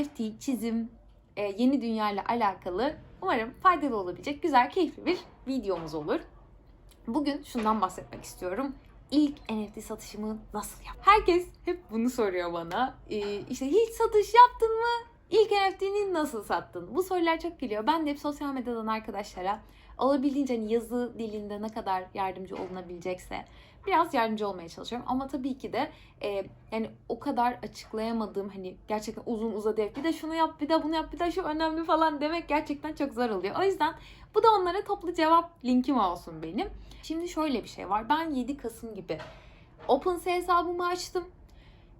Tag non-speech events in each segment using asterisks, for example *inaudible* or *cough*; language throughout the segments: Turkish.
NFT, çizim, e, yeni dünya ile alakalı umarım faydalı olabilecek güzel, keyifli bir videomuz olur. Bugün şundan bahsetmek istiyorum. İlk NFT satışımı nasıl yap? Herkes hep bunu soruyor bana. Ee, işte hiç satış yaptın mı? İlk NFT'ni nasıl sattın? Bu sorular çok geliyor. Ben de hep sosyal medyadan arkadaşlara olabildiğince hani yazı dilinde ne kadar yardımcı olunabilecekse biraz yardımcı olmaya çalışıyorum. Ama tabii ki de e, yani o kadar açıklayamadığım hani gerçekten uzun uzadı bir de şunu yap bir de bunu yap bir de şu önemli falan demek gerçekten çok zor oluyor. O yüzden bu da onlara toplu cevap linkim olsun benim. Şimdi şöyle bir şey var. Ben 7 Kasım gibi OpenSea hesabımı açtım.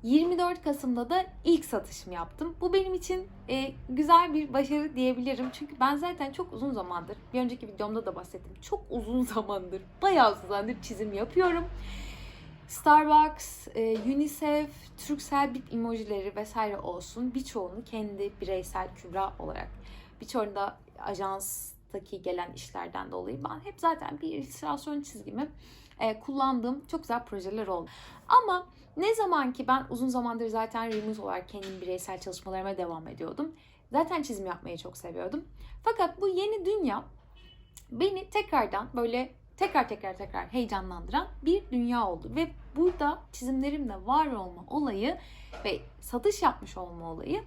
24 Kasım'da da ilk satışımı yaptım. Bu benim için e, güzel bir başarı diyebilirim. Çünkü ben zaten çok uzun zamandır, bir önceki videomda da bahsettim. Çok uzun *laughs* zamandır, bayağı uzun zamandır çizim yapıyorum. Starbucks, e, UNICEF, Turkcell bip emojileri vesaire olsun. Birçoğunu kendi bireysel kübra olarak, birçoğunu da ajanstaki gelen işlerden dolayı ben hep zaten bir illüstrasyon çizgimi e, kullandığım çok güzel projeler oldu. Ama ne zaman ki ben uzun zamandır zaten remote olarak kendim bireysel çalışmalarıma devam ediyordum. Zaten çizim yapmayı çok seviyordum. Fakat bu yeni dünya beni tekrardan böyle tekrar tekrar tekrar heyecanlandıran bir dünya oldu. Ve burada çizimlerimle var olma olayı ve satış yapmış olma olayı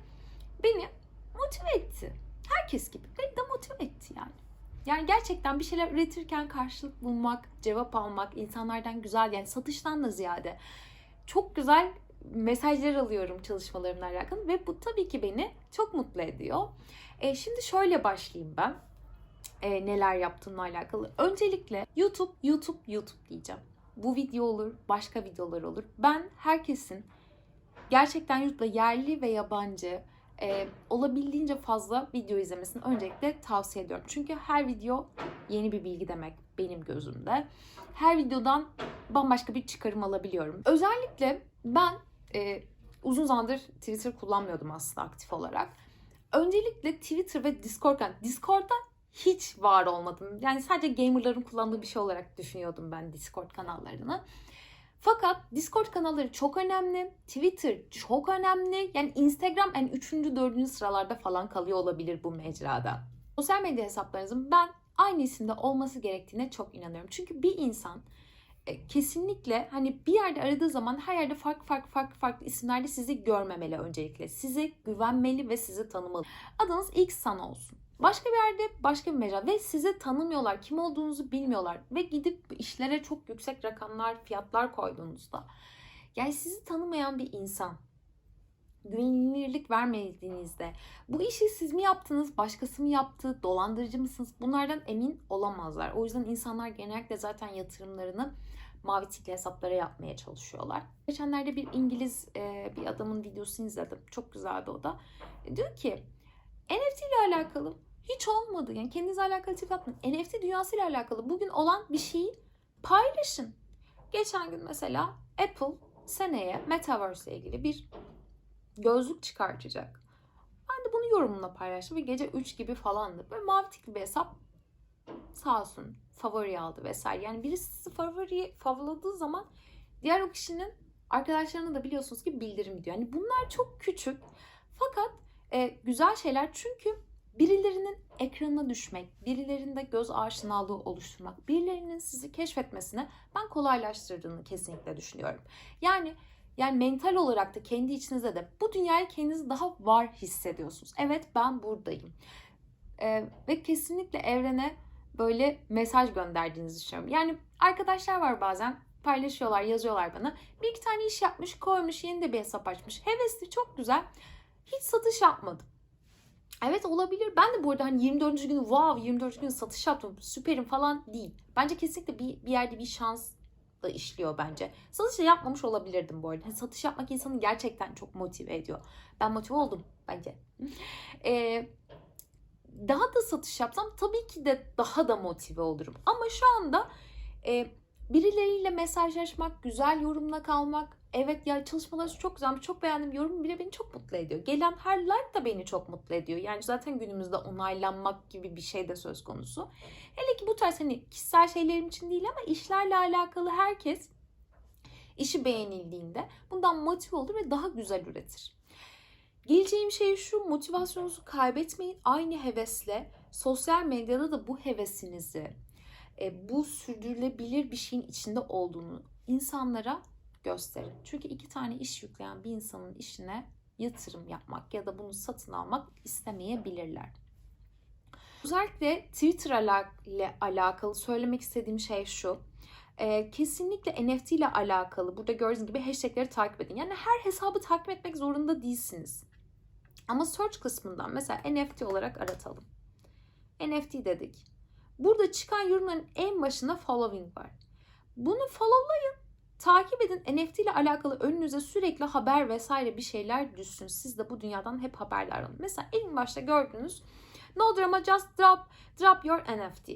beni motive etti. Herkes gibi beni de motive etti yani. Yani gerçekten bir şeyler üretirken karşılık bulmak, cevap almak, insanlardan güzel yani satıştan da ziyade çok güzel mesajlar alıyorum çalışmalarımla alakalı ve bu tabii ki beni çok mutlu ediyor. E, şimdi şöyle başlayayım ben e, neler yaptığımla alakalı. Öncelikle YouTube, YouTube, YouTube diyeceğim. Bu video olur, başka videolar olur. Ben herkesin gerçekten YouTube'da yerli ve yabancı e, olabildiğince fazla video izlemesini öncelikle tavsiye ediyorum. Çünkü her video yeni bir bilgi demek benim gözümde. Her videodan bambaşka bir çıkarım alabiliyorum. Özellikle ben e, uzun zamandır Twitter kullanmıyordum aslında aktif olarak. Öncelikle Twitter ve Discord, yani Discord'da hiç var olmadım. Yani sadece gamerların kullandığı bir şey olarak düşünüyordum ben Discord kanallarını. Fakat Discord kanalları çok önemli. Twitter çok önemli. Yani Instagram en 3. 4. sıralarda falan kalıyor olabilir bu mecrada. Sosyal medya hesaplarınızın ben aynı isimde olması gerektiğine çok inanıyorum. Çünkü bir insan e, kesinlikle hani bir yerde aradığı zaman her yerde farklı farklı farklı farklı isimlerde sizi görmemeli öncelikle. Size güvenmeli ve sizi tanımalı. Adınız X sana olsun. Başka bir yerde başka bir mecra ve sizi tanımıyorlar. Kim olduğunuzu bilmiyorlar. Ve gidip işlere çok yüksek rakamlar, fiyatlar koyduğunuzda. Yani sizi tanımayan bir insan güvenilirlik vermediğinizde bu işi siz mi yaptınız, başkası mı yaptı, dolandırıcı mısınız bunlardan emin olamazlar. O yüzden insanlar genellikle zaten yatırımlarını mavi tikli hesaplara yapmaya çalışıyorlar. Geçenlerde bir İngiliz bir adamın videosunu izledim. Çok güzeldi o da. Diyor ki NFT ile alakalı hiç olmadı. Yani kendinizle alakalı tweet atmayın. NFT dünyası ile alakalı bugün olan bir şeyi paylaşın. Geçen gün mesela Apple seneye Metaverse ile ilgili bir gözlük çıkartacak. Ben de bunu yorumla paylaştım ve gece 3 gibi falandı. Böyle mavi tikli bir hesap sağ olsun favori aldı vesaire. Yani birisi favori favladığı zaman diğer o kişinin arkadaşlarına da biliyorsunuz ki bildirim gidiyor. Yani bunlar çok küçük fakat e, güzel şeyler çünkü birilerinin ekranına düşmek, birilerinde göz aşinalığı oluşturmak, birilerinin sizi keşfetmesine ben kolaylaştırdığını kesinlikle düşünüyorum. Yani yani mental olarak da kendi içinizde de bu dünyayı kendinizi daha var hissediyorsunuz. Evet ben buradayım. Ee, ve kesinlikle evrene böyle mesaj gönderdiğinizi düşünüyorum. Yani arkadaşlar var bazen paylaşıyorlar, yazıyorlar bana. Bir iki tane iş yapmış, koymuş, yeni de bir hesap açmış. Hevesli, çok güzel. Hiç satış yapmadım. Evet olabilir. Ben de bu arada hani 24. gün wow 24. gün satış yaptım süperim falan değil. Bence kesinlikle bir, bir yerde bir şans da işliyor bence. Satış da yapmamış olabilirdim bu arada. Yani satış yapmak insanı gerçekten çok motive ediyor. Ben motive oldum bence. *laughs* Ee, daha da satış yapsam tabii ki de daha da motive olurum. Ama şu anda e, birileriyle mesajlaşmak, güzel yorumla kalmak, evet ya çalışmalarınız çok güzelmiş, çok beğendim yorum bile beni çok mutlu ediyor. Gelen her like da beni çok mutlu ediyor. Yani zaten günümüzde onaylanmak gibi bir şey de söz konusu. Hele ki bu tarz hani kişisel şeylerim için değil ama işlerle alakalı herkes işi beğenildiğinde bundan motive olur ve daha güzel üretir. Geleceğim şey şu, motivasyonunuzu kaybetmeyin. Aynı hevesle sosyal medyada da bu hevesinizi, e, bu sürdürülebilir bir şeyin içinde olduğunu insanlara gösterin. Çünkü iki tane iş yükleyen bir insanın işine yatırım yapmak ya da bunu satın almak istemeyebilirler. Özellikle Twitter ile alakalı söylemek istediğim şey şu. E, kesinlikle NFT ile alakalı burada gördüğünüz gibi hashtagleri takip edin. Yani her hesabı takip etmek zorunda değilsiniz. Ama search kısmından mesela NFT olarak aratalım. NFT dedik. Burada çıkan yorumların en başında following var. Bunu followlayın. Takip edin. NFT ile alakalı önünüze sürekli haber vesaire bir şeyler düşsün. Siz de bu dünyadan hep haberdar olun. Mesela en başta gördünüz. No drama just drop drop your NFT.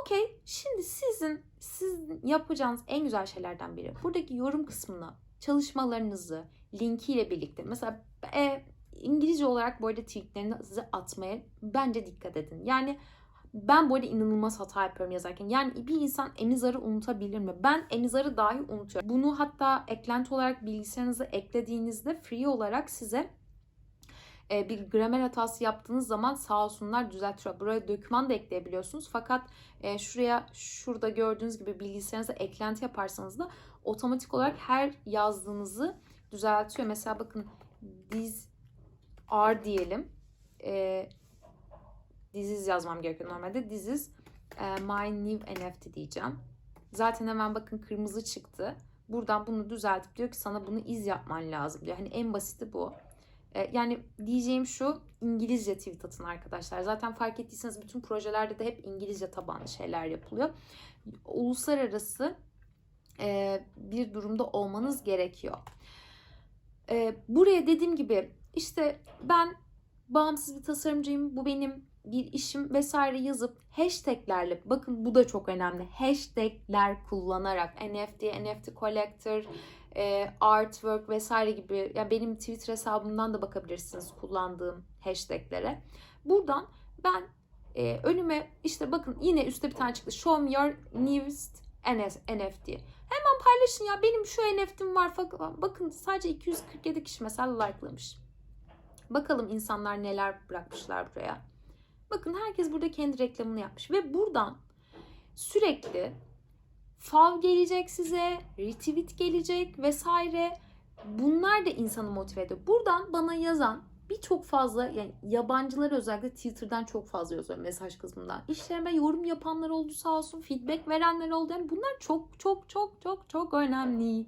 Okey. Şimdi sizin sizin yapacağınız en güzel şeylerden biri. Buradaki yorum kısmına çalışmalarınızı linkiyle birlikte mesela e, İngilizce olarak bu arada tweetlerinizi atmaya bence dikkat edin. Yani ben arada inanılmaz hata yapıyorum yazarken. Yani bir insan Enizar'ı unutabilir mi? Ben Enizar'ı dahi unutuyorum. Bunu hatta eklenti olarak bilgisayarınıza eklediğinizde free olarak size e, bir gramer hatası yaptığınız zaman sağ olsunlar düzeltiyor. Buraya doküman da ekleyebiliyorsunuz. Fakat e, şuraya şurada gördüğünüz gibi bilgisayarınıza eklenti yaparsanız da otomatik olarak her yazdığınızı düzeltiyor. Mesela bakın diz R diyelim. E, diziz yazmam gerekiyor normalde. Diziz e, my new NFT diyeceğim. Zaten hemen bakın kırmızı çıktı. Buradan bunu düzeltip diyor ki sana bunu iz yapman lazım diyor. Hani en basiti bu. E, yani diyeceğim şu İngilizce tweet atın arkadaşlar. Zaten fark ettiyseniz bütün projelerde de hep İngilizce tabanlı şeyler yapılıyor. Uluslararası e, bir durumda olmanız gerekiyor. Buraya dediğim gibi işte ben bağımsız bir tasarımcıyım. Bu benim bir işim vesaire yazıp hashtaglerle bakın bu da çok önemli. Hashtagler kullanarak NFT, NFT collector, e, artwork vesaire gibi yani benim Twitter hesabımdan da bakabilirsiniz kullandığım hashtaglere. Buradan ben e, önüme işte bakın yine üstte bir tane çıktı. Show me your newest NFT. Hemen paylaşın ya benim şu NFT'm var. Bakın sadece 247 kişi mesela likelamış. Bakalım insanlar neler bırakmışlar buraya. Bakın herkes burada kendi reklamını yapmış ve buradan sürekli fav gelecek size, retweet gelecek vesaire. Bunlar da insanı motive ediyor. Buradan bana yazan birçok fazla yani yabancılar özellikle Twitter'dan çok fazla yazıyor mesaj kısmından. İşlerime yorum yapanlar oldu sağ olsun, feedback verenler oldu. Yani bunlar çok çok çok çok çok önemli.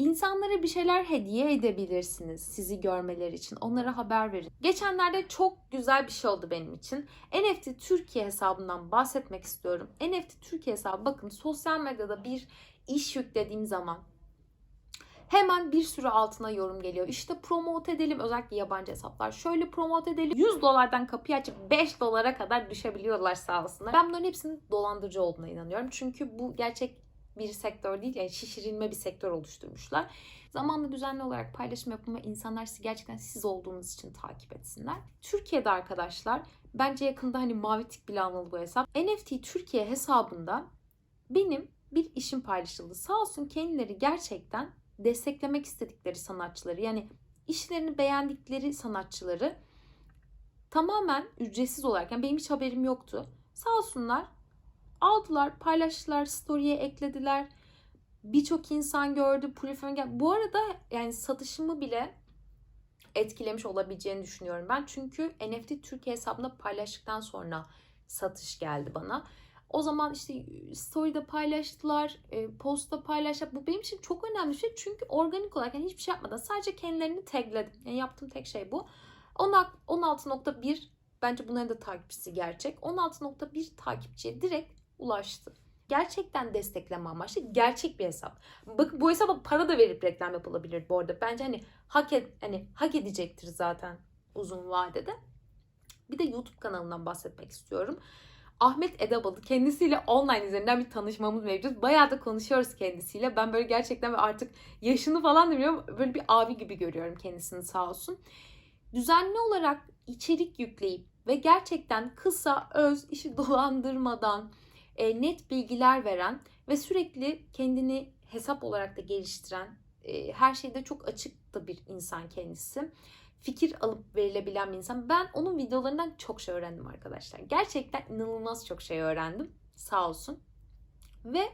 İnsanlara bir şeyler hediye edebilirsiniz sizi görmeleri için. Onlara haber verin. Geçenlerde çok güzel bir şey oldu benim için. NFT Türkiye hesabından bahsetmek istiyorum. NFT Türkiye hesabı bakın sosyal medyada bir iş yüklediğim zaman Hemen bir sürü altına yorum geliyor. İşte promote edelim özellikle yabancı hesaplar. Şöyle promote edelim. 100 dolardan kapıyı açıp 5 dolara kadar düşebiliyorlar sağ olsunlar. Ben bunların hepsinin dolandırıcı olduğuna inanıyorum. Çünkü bu gerçek bir sektör değil yani şişirilme bir sektör oluşturmuşlar. Zamanla düzenli olarak paylaşım yapın ve insanlar sizi gerçekten siz olduğunuz için takip etsinler. Türkiye'de arkadaşlar bence yakında hani mavi tik bile almalı bu hesap. NFT Türkiye hesabında benim bir işim paylaşıldı. Sağ olsun kendileri gerçekten desteklemek istedikleri sanatçıları yani işlerini beğendikleri sanatçıları tamamen ücretsiz olarak yani benim hiç haberim yoktu. Sağ olsunlar aldılar, paylaştılar, story'e eklediler. Birçok insan gördü, geldi. Bu arada yani satışımı bile etkilemiş olabileceğini düşünüyorum ben. Çünkü NFT Türkiye hesabında paylaştıktan sonra satış geldi bana. O zaman işte story'de paylaştılar, e, postta paylaştılar. Bu benim için çok önemli bir şey. Çünkü organik olarak yani hiçbir şey yapmadan sadece kendilerini tagledim. Yani yaptığım tek şey bu. 16.1 bence bunların da takipçisi gerçek. 16.1 takipçiye direkt ulaştı. Gerçekten destekleme amaçlı gerçek bir hesap. Bakın bu hesaba para da verip reklam yapılabilir bu arada. Bence hani hak et, hani hak edecektir zaten uzun vadede. Bir de YouTube kanalından bahsetmek istiyorum. Ahmet Edebalı kendisiyle online üzerinden bir tanışmamız mevcut. Bayağı da konuşuyoruz kendisiyle. Ben böyle gerçekten artık yaşını falan demiyorum. Böyle bir abi gibi görüyorum kendisini sağ olsun. Düzenli olarak içerik yükleyip ve gerçekten kısa, öz, işi dolandırmadan e, net bilgiler veren ve sürekli kendini hesap olarak da geliştiren, e, her şeyde çok açık da bir insan kendisi. fikir alıp verilebilen bir insan. Ben onun videolarından çok şey öğrendim arkadaşlar. Gerçekten inanılmaz çok şey öğrendim. Sağ olsun. Ve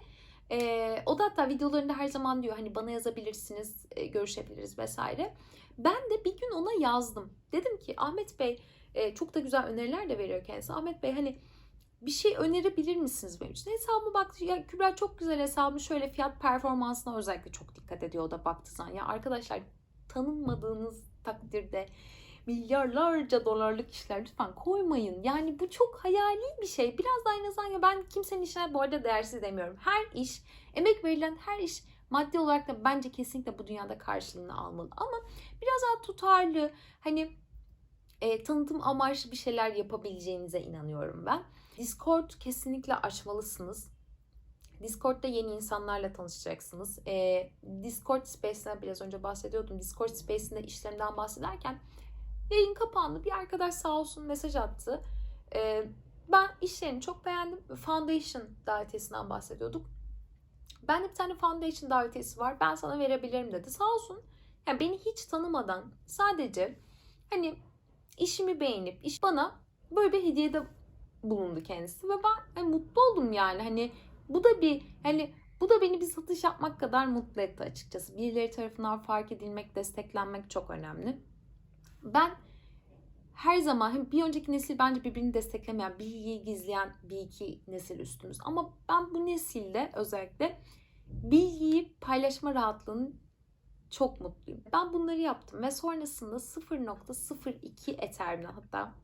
e, o da hatta videolarında her zaman diyor hani bana yazabilirsiniz, e, görüşebiliriz vesaire. Ben de bir gün ona yazdım. Dedim ki Ahmet Bey e, çok da güzel öneriler de veriyor kendisi. Ahmet Bey hani bir şey önerebilir misiniz benim için? Hesabıma baktı. Ya Kübra çok güzel hesabı. Şöyle fiyat performansına özellikle çok dikkat ediyor o da baktığı zaman. Ya arkadaşlar tanınmadığınız takdirde milyarlarca dolarlık işler lütfen koymayın. Yani bu çok hayali bir şey. Biraz da azından ya ben kimsenin işine bu arada değersiz demiyorum. Her iş, emek verilen her iş maddi olarak da bence kesinlikle bu dünyada karşılığını almalı. Ama biraz daha tutarlı, hani e, tanıtım amaçlı bir şeyler yapabileceğinize inanıyorum ben. Discord kesinlikle açmalısınız. Discord'da yeni insanlarla tanışacaksınız. E, Discord Space'den biraz önce bahsediyordum. Discord Space'inde işlerimden bahsederken yayın kapandı. Bir arkadaş sağ olsun mesaj attı. E, ben işlerini çok beğendim. Foundation davetiyesinden bahsediyorduk. Ben de bir tane Foundation davetiyesi var. Ben sana verebilirim dedi. Sağ olsun. Yani beni hiç tanımadan sadece hani işimi beğenip iş bana böyle bir hediyede bulundu kendisi ve ben hani mutlu oldum yani hani bu da bir hani bu da beni bir satış yapmak kadar mutlu etti açıkçası. Birileri tarafından fark edilmek, desteklenmek çok önemli. Ben her zaman hem bir önceki nesil bence birbirini desteklemeyen, bilgiyi gizleyen bir iki nesil üstümüz. Ama ben bu nesilde özellikle bilgiyi paylaşma rahatlığının çok mutluyum. Ben bunları yaptım ve sonrasında 0.02 Ethereum'la hatta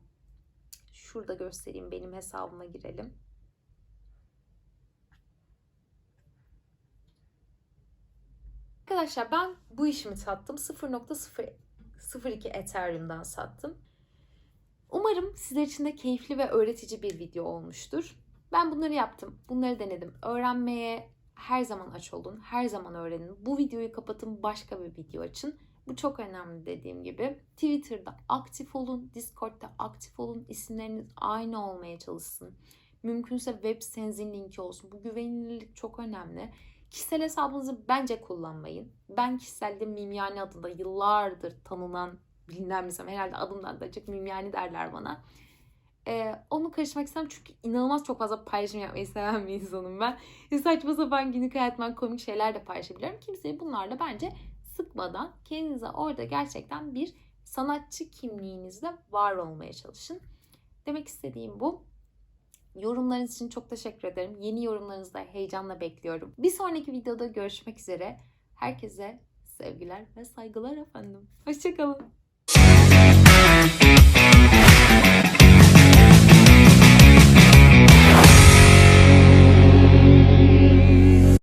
şurada göstereyim benim hesabıma girelim. Arkadaşlar ben bu işimi sattım. 0.02 Ethereum'dan sattım. Umarım sizler için de keyifli ve öğretici bir video olmuştur. Ben bunları yaptım. Bunları denedim. Öğrenmeye her zaman aç olun. Her zaman öğrenin. Bu videoyu kapatın. Başka bir video açın. Bu çok önemli dediğim gibi. Twitter'da aktif olun. Discord'da aktif olun. İsimleriniz aynı olmaya çalışsın. Mümkünse web sitenizin linki olsun. Bu güvenilirlik çok önemli. Kişisel hesabınızı bence kullanmayın. Ben kişiselde Mimyani adında yıllardır tanınan, bilinen bir. Herhalde adımdan da çok Mimyani derler bana. Ee, onu karışmak istemem çünkü inanılmaz çok fazla paylaşım yapmayı seven bir insanım ben. Saçma sapan günlük hayatımdan komik şeyler de paylaşabiliyorum. Kimseyi bunlarla bence sıkmadan kendinize orada gerçekten bir sanatçı kimliğinizle var olmaya çalışın. Demek istediğim bu. Yorumlarınız için çok teşekkür ederim. Yeni yorumlarınızı da heyecanla bekliyorum. Bir sonraki videoda görüşmek üzere. Herkese sevgiler ve saygılar efendim. Hoşçakalın.